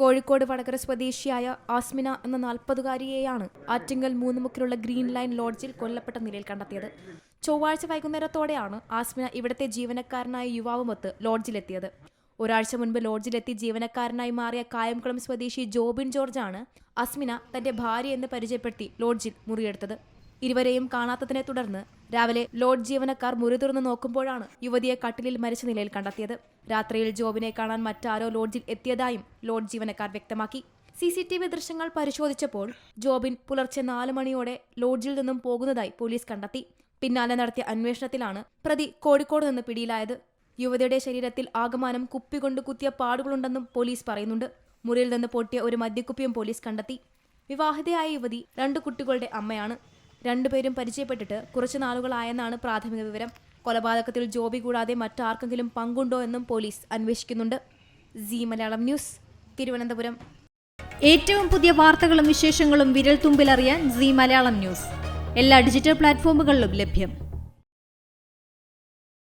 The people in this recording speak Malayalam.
കോഴിക്കോട് വടകര സ്വദേശിയായ ആസ്മിന എന്ന നാൽപ്പതുകാരിയെയാണ് ആറ്റിങ്ങൽ മൂന്നുമുക്കിലുള്ള ഗ്രീൻ ലൈൻ ലോഡ്ജിൽ കൊല്ലപ്പെട്ട നിലയിൽ കണ്ടെത്തിയത്. ചൊവ്വാഴ്ച വൈകുന്നേരത്തോടെയാണ് ആസ്മിന ഇവിടത്തെ ജീവനക്കാരനായ യുവാവുമൊത്ത് ലോഡ്ജിലെത്തിയത്. ഒരാഴ്ച മുൻപ് ലോഡ്ജിലെത്തി ജീവനക്കാരനായി മാറിയ കായംകുളം സ്വദേശി ജോബിൻ ജോർജാണ് അസ്മിന തന്റെ ഭാര്യ എന്ന് പരിചയപ്പെടുത്തി ലോഡ്ജിൽ മുറിയെടുത്തത്. ഇരുവരെയും കാണാത്തതിനെ തുടർന്ന് രാവിലെ ലോഡ് ജീവനക്കാർ മുറി തുറന്ന് നോക്കുമ്പോഴാണ് യുവതിയെ കട്ടിലിൽ മരിച്ച നിലയിൽ കണ്ടെത്തിയത്. രാത്രിയിൽ ജോബിനെ കാണാൻ മറ്റാരോ ലോഡ്ജിൽ എത്തിയതായും ലോഡ് ജീവനക്കാർ വ്യക്തമാക്കി. സി സി ടി വി ദൃശ്യങ്ങൾ പരിശോധിച്ചപ്പോൾ ജോബിൻ പുലർച്ചെ നാല് മണിയോടെ ലോഡ്ജിൽ നിന്നും പോകുന്നതായി പോലീസ് കണ്ടെത്തി. പിന്നാലെ നടത്തിയ അന്വേഷണത്തിലാണ് പ്രതി കോഴിക്കോട് നിന്ന് പിടിയിലായത്. യുവതിയുടെ ശരീരത്തിൽ ആകമാനം കുപ്പികൊണ്ട് കുത്തിയ പാടുകളുണ്ടെന്നും പോലീസ് പറയുന്നുണ്ട്. മുറിയിൽ നിന്ന് പൊട്ടിയ ഒരു മദ്യക്കുപ്പിയും പോലീസ് കണ്ടെത്തി. വിവാഹിതയായ യുവതി രണ്ട് കുട്ടികളുടെ അമ്മയാണ്. രണ്ടുപേരും പരിചയപ്പെട്ടിട്ട് കുറച്ച് നാളുകളായെന്നാണ് പ്രാഥമിക വിവരം. കൊലപാതകത്തിൽ ജോബി കൂടാതെ മറ്റാർക്കെങ്കിലും പങ്കുണ്ടോ എന്നും പോലീസ് അന്വേഷിക്കുന്നുണ്ട്. C Malayalam news Thiruvananthapuram. ഏറ്റവും പുതിയ വാർത്തകളും വിശേഷങ്ങളും വിരൽ തുമ്പിലറിയാൻ സി മലയാളം ന്യൂസ്. എല്ലാ ഡിജിറ്റൽ പ്ലാറ്റ്ഫോമുകളിലും ലഭ്യം.